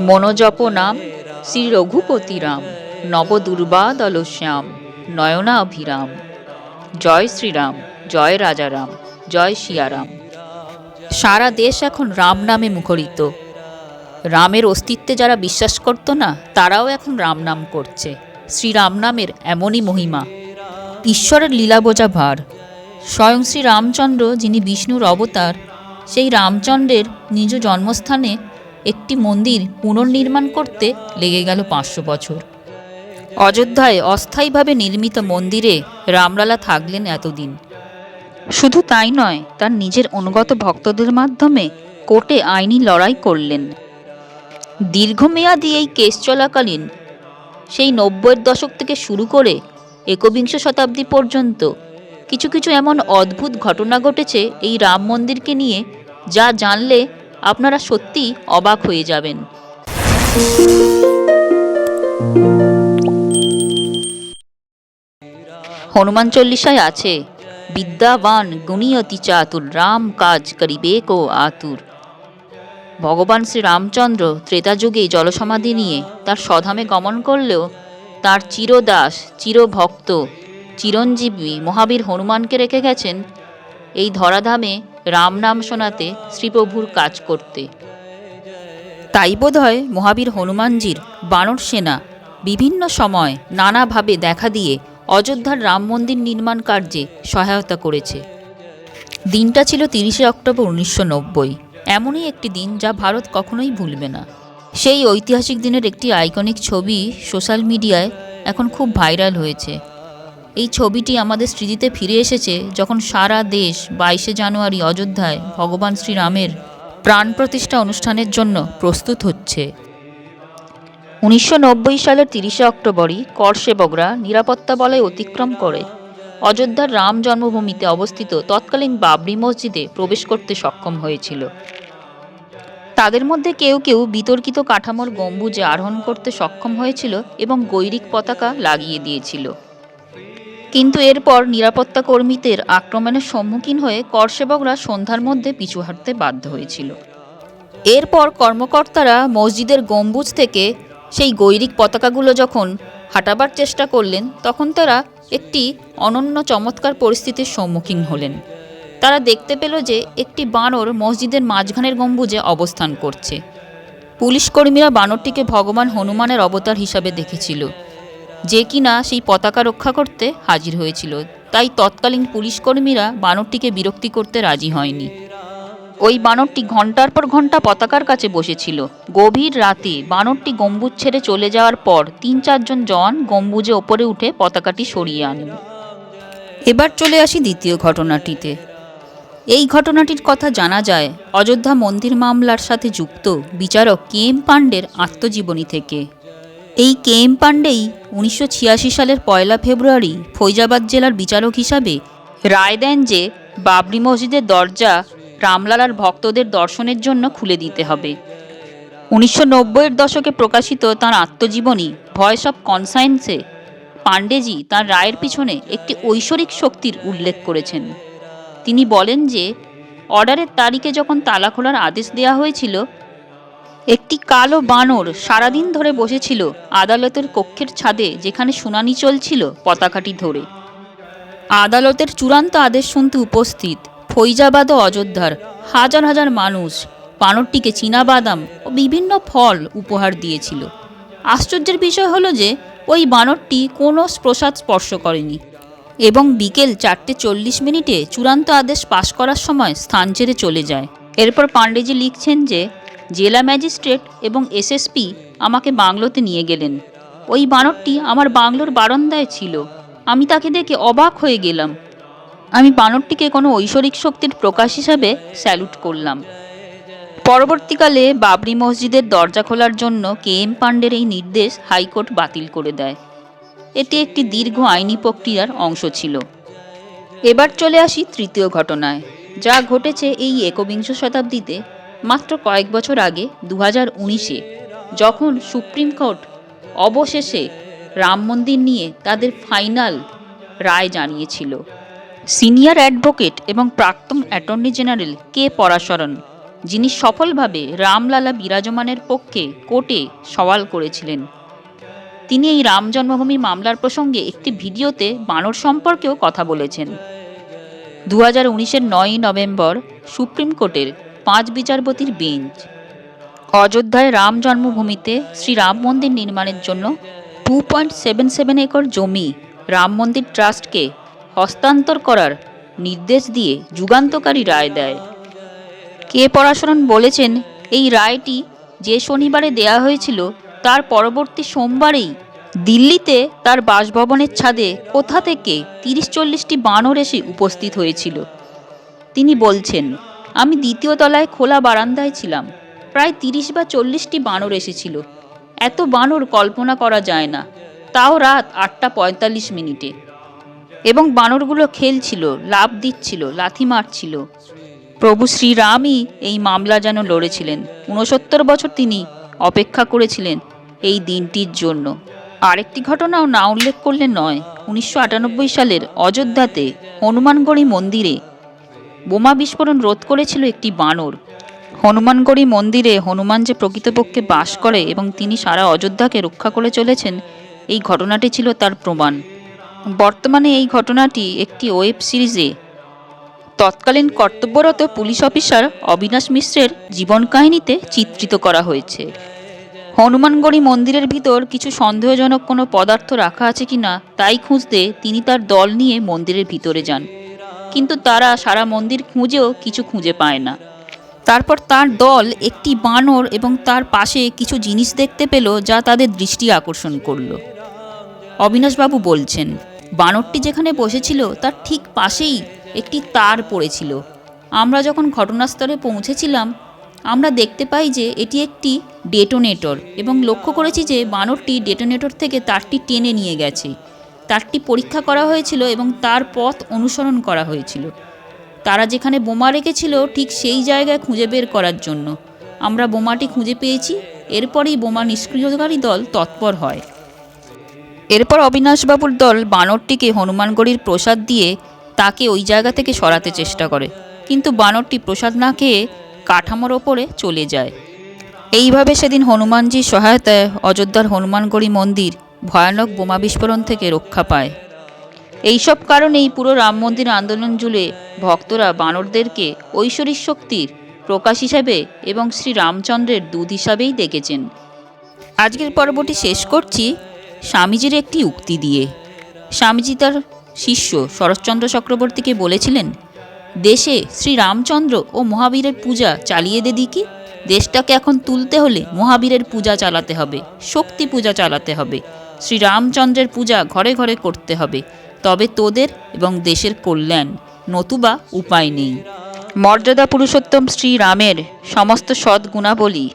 মনোজপ নাম শ্রী রঘুপতি রাম নবদুর্বাদল শ্যাম নয়না অভিরাম জয় শ্রীরাম, জয় রাজারাম, জয় সিয়ারাম সারা দেশ এখন রাম নামে মুখরিত। রামের অস্তিত্বে যারা বিশ্বাস করত না, তারাও এখন রাম নাম করছে। শ্রীরাম নামের এমনই মহিমা। ঈশ্বরের লীলা বোঝা ভার। স্বয়ং শ্রী রামচন্দ্র যিনি বিষ্ণুর অবতার, সেই রামচন্দ্রের নিজ জন্মস্থানে একটি মন্দির পুনর্নির্মাণ করতে লেগে গেল পাঁচশো বছর। অযোধ্যায় অস্থায়ীভাবে নির্মিত মন্দিরে রামলালা থাকলেন এতদিন। শুধু তাই নয়, তার নিজের অনুগত ভক্তদের মাধ্যমে কোর্টে আইনি লড়াই করলেন। দীর্ঘমেয়াদী এই কেস চলাকালীন, সেই নব্বইয়ের দশক থেকে শুরু করে একবিংশ শতাব্দী পর্যন্ত কিছু কিছু এমন অদ্ভুত ঘটনা ঘটেছে এই রাম মন্দিরকে নিয়ে, যা জানলে আপনারা সত্যি অবাক হয়ে যাবেন। হনুমান চল্লিশায় আছে, বিদ্যাবান গুণীয়তি চাতুর, রাম কাজ করিবে কো আতুর। ভগবান শ্রী রামচন্দ্র ত্রেতাযুগে জলসমাধি নিয়ে তার স্বধামে গমন করলেও তার চিরদাস, চিরভক্ত, চিরঞ্জীবী মহাবীর হনুমানকে রেখে গেছেন। এই ধরাধামে রাম নাম শোনাতে শ্রীপ্রভুর কাজ করতে। তাই বোধহয় মহাবীর হনুমানজির বানর সেনা বিভিন্ন সময় নানাভাবে দেখা দিয়ে অযোধ্যার রাম মন্দির নির্মাণ কার্যে সহায়তা করেছে। দিনটা ছিল তিরিশে অক্টোবর উনিশশো নব্বই। এমনই একটি দিন যা ভারত কখনোই ভুলবে না। সেই ঐতিহাসিক দিনের একটি আইকনিক ছবি সোশ্যাল মিডিয়ায় এখন খুব ভাইরাল হয়েছে। এই ছবিটি আমাদের স্মৃতিতে ফিরে এসেছে যখন সারা দেশ বাইশে জানুয়ারি অযোধ্যায় ভগবান শ্রীরামের প্রাণ প্রতিষ্ঠা অনুষ্ঠানের জন্য প্রস্তুত হচ্ছে। উনিশশো নব্বই সালের তিরিশে অক্টোবরই করসেবকরা নিরাপত্তা বলয় অতিক্রম করে। অযোধ্যার রাম জন্মভূমিতে অবস্থিত তৎকালীন বাবরি মসজিদে প্রবেশ করতে সক্ষম হয়েছিল। তাদের মধ্যে কেউ কেউ বিতর্কিত কাঠামোর গম্বুজে আরোহণ করতে সক্ষম হয়েছিল এবং গৈরিক পতাকা লাগিয়ে দিয়েছিল। কিন্তু এরপর নিরাপত্তা কর্মীদের আক্রমণের সম্মুখীন হয়ে করসেবকরা সন্ধ্যার মধ্যে পিছু হাঁটতে বাধ্য হয়েছিল। এরপর কর্মকর্তারা মসজিদের গম্বুজ থেকে সেই গৈরিক পতাকাগুলো যখন হাঁটাবার চেষ্টা করলেন, তখন তারা একটি অনন্য চমৎকার পরিস্থিতির সম্মুখীন হলেন। তারা দেখতে পেল যে একটি বানর মসজিদের মাঝখানের গম্বুজে অবস্থান করছে। পুলিশ কর্মীরা বানরটিকে ভগবান হনুমানের অবতার হিসাবে দেখেছিল। যে কিনা সেই পতাকা রক্ষা করতে হাজির হয়েছিল, তাই তৎকালীন পুলিশকর্মীরা বানরটিকে বিরক্তি করতে রাজি হয়নি। ওই বানরটি ঘণ্টার পর ঘণ্টা পতাকার কাছে বসেছিল। গভীর রাতে বানরটি গম্বুজ ছেড়ে চলে যাওয়ার পর তিন চারজন জওয়ান গম্বুজে ওপরে উঠে পতাকাটি সরিয়ে আনেন। এবার চলে আসি দ্বিতীয় ঘটনাটিতে। এই ঘটনাটির কথা জানা যায়, অযোধ্যা মন্দির মামলার সাথে যুক্ত বিচারক কে এম পাণ্ডের আত্মজীবনী থেকে। এই কে এম পাণ্ডেই উনিশশো ছিয়াশি সালের পয়লা ফেব্রুয়ারি ফৈজাবাদ জেলার বিচারক হিসাবে রায় দেন যে বাবরি মসজিদের দরজা রামলালার ভক্তদের দর্শনের জন্য খুলে দিতে হবে। উনিশশো নব্বইয়ের দশকে প্রকাশিত তাঁর আত্মজীবনী ভয়েস অফ কনসায়েন্সে পাণ্ডেজি তার রায়ের পিছনে একটি ঐশ্বরিক শক্তির উল্লেখ করেছেন। তিনি বলেন যে অর্ডারের তারিখে যখন তালা খোলার আদেশ দেওয়া হয়েছিল একটি কালো বানর সারাদিন ধরে বসেছিল আদালতের কক্ষের ছাদে যেখানে শুনানি চলছিল পতাকাটি ধরে। আদালতের চূড়ান্ত আদেশ শুনতে উপস্থিত ফৈজাবাদ ও অযোধ্যার হাজার হাজার মানুষ। বানরটিকে বাদাম ও বিভিন্ন ফল উপহার দিয়েছিল। আশ্চর্যের বিষয় হলো যে, ওই বানরটি কোনো প্রসাদ স্পর্শ করেনি এবং বিকেল চারটে চল্লিশ মিনিটে চূড়ান্ত আদেশ পাশ করার সময় স্থান ছেড়ে চলে যায়। এরপর পাণ্ডেজি লিখছেন যে জেলা ম্যাজিস্ট্রেট এবং এসএসপি আমাকে বাংলোতে নিয়ে গেলেন। ওই বানরটি আমার বাংলোর বারান্দায় ছিল। আমি তাকে দেখে অবাক হয়ে গেলাম। আমি বানরটিকে কোনো ঐশ্বরিক শক্তির প্রকাশ হিসাবে স্যালুট করলাম। পরবর্তীকালে বাবরি মসজিদের দরজা খোলার জন্য কে এম পাণ্ডের এই নির্দেশ হাইকোর্ট বাতিল করে দেয়। এটি একটি দীর্ঘ আইনি প্রক্রিয়ার অংশ ছিল। এবার চলে আসি তৃতীয় ঘটনায়, যা ঘটেছে এই একবিংশ শতাব্দীতে। মাত্র কয়েক বছর আগে দু হাজার উনিশে, যখন সুপ্রিম কোর্ট অবশেষে রাম মন্দির নিয়ে তাদের ফাইনাল রায় জানিয়েছিল। সিনিয়র অ্যাডভোকেট এবং প্রাক্তন অ্যাটর্নি জেনারেল কে পরাশরণ, যিনি সফলভাবে রামলালা বিরাজমানের পক্ষে কোর্টে সওয়াল করেছিলেন। তিনি এই রাম জন্মভূমি মামলার প্রসঙ্গে একটি ভিডিওতে বানর সম্পর্কেও কথা বলেছেন। দু হাজার উনিশের নয়ই নভেম্বর সুপ্রিম কোর্টের পাঁচ বিচারপতির বেঞ্চ। অযোধ্যায় রাম জন্মভূমিতে শ্রী রাম মন্দির নির্মাণের জন্য two point seven seven acre জমি রাম মন্দির ট্রাস্টকে হস্তান্তর করার নির্দেশ দিয়ে যুগান্তকারী রায় দেয়। কে পরাশরণ বলেছেন, এই রায়টি যে শনিবারে দেয়া হয়েছিল, তার পরবর্তী সোমবারেই দিল্লিতে তার বাসভবনের ছাদে কোথা থেকে তিরিশ চল্লিশটি বানর এসে উপস্থিত হয়েছিল। তিনি বলছেন আমি দ্বিতীয় তলায় খোলা বারান্দায় ছিলাম। প্রায় তিরিশ বা চল্লিশটি বানর এসেছিল। এত বানর কল্পনা করা যায় না। তাও রাত আটটা পঁয়তাল্লিশ মিনিটে। এবং বানরগুলো খেলছিল লাভ দিচ্ছিল, লাথি মারছিল। প্রভু শ্রীরামই এই মামলা যেন লড়েছিলেন। ঊনসত্তর বছর তিনি অপেক্ষা করেছিলেন এই দিনটির জন্য। আরেকটি ঘটনাও না উল্লেখ করলে নয়। উনিশশো সালের অযোধ্যাতে হনুমানগড়ি মন্দিরে বোমা বিস্ফোরণ রোধ করেছিল একটি বানর। হনুমানগড়ি মন্দিরে হনুমান যে প্রকৃতপক্ষে বাস করে এবং তিনি সারা অযোধ্যাকে রক্ষা করে চলেছেন, এই ঘটনাটি ছিল তার প্রমাণ। বর্তমানে এই ঘটনাটি একটি ওয়েব সিরিজে। তৎকালীন কর্তব্যরত পুলিশ অফিসার অবিনাশ মিশ্রের জীবন কাহিনীতে চিত্রিত করা হয়েছে। হনুমানগড়ি মন্দিরের ভিতর কিছু সন্দেহজনক কোনো পদার্থ রাখা আছে কিনা, তাই খুঁজতে তিনি তার দল নিয়ে মন্দিরের ভিতরে যান। কিন্তু তারা সারা মন্দির খুঁজেও কিছু খুঁজে পায় না। তারপর তার দল একটি বানর এবং তার পাশে কিছু জিনিস দেখতে পেল যা তাদের দৃষ্টি আকর্ষণ করল। অবিনাশবাবু বলছেন, বানরটি যেখানে বসেছিল তার ঠিক পাশেই একটি তার পড়েছিল। আমরা যখন ঘটনাস্থলে পৌঁছেছিলাম, আমরা দেখতে পাই যে এটি একটি ডেটোনেটর এবং লক্ষ্য করেছি যে বানরটি ডেটোনেটর থেকে তারটি টেনে নিয়ে গেছে। তারটি পরীক্ষা করা হয়েছিল এবং তার পথ অনুসরণ করা হয়েছিল। তারা যেখানে বোমা রেখেছিল, ঠিক সেই জায়গায় খুঁজে বের করার জন্য। আমরা বোমাটি খুঁজে পেয়েছি, এরপরেই বোমা নিষ্ক্রিয়কারী দল তৎপর হয়। এরপর অবিনাশবাবুর দল বানরটিকে হনুমানগড়ির প্রসাদ দিয়ে তাকে ওই জায়গা থেকে সরাতে চেষ্টা করে। কিন্তু বানরটি প্রসাদ না খেয়ে কাঠামোর ওপরে চলে যায়। এইভাবে সেদিন হনুমানজির সহায়তায় অযোধ্যার হনুমানগড়ি মন্দির ভয়ানক বোমা বিস্ফোরণ থেকে রক্ষা পায়। এইসব কারণেই পুরো রাম মন্দির আন্দোলন জুড়ে ভক্তরা বানরদেরকে ঐশ্বরিক শক্তির প্রকাশ হিসাবে এবং শ্রী রামচন্দ্রের দুধ হিসাবেই দেখেছেন। আজকের পর্বটি শেষ করছি স্বামীজির একটি উক্তি দিয়ে। স্বামীজি তার শিষ্য শরৎচন্দ্র চক্রবর্তীকে বলেছিলেন, দেশে শ্রী রামচন্দ্র ও মহাবীরের পূজা চালিয়ে দে দিকি। দেশটাকে এখন তুলতে হলে মহাবীরের পূজা চালাতে হবে, শক্তি পূজা চালাতে হবে। শ্রী রামচন্দ্রের পূজা ঘরে ঘরে করতে হবে। তবে তোদের এবং দেশের কল্যাণ নতুবা উপায় নেই। মর্যাদা পুরুষোত্তম শ্রীরামের সমস্ত সদ্গুণাবলী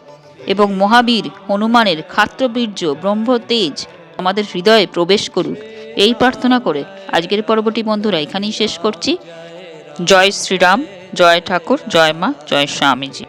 এবং মহাবীর হনুমানের ক্ষাত্রবীর্য ব্রহ্মতেজ আমাদের হৃদয়ে প্রবেশ করুক। এই প্রার্থনা করে আজকের পর্বটি বন্ধুরা এখানেই শেষ করছি। জয় শ্রীরাম, জয় ঠাকুর, জয় মা, জয় স্বামীজি।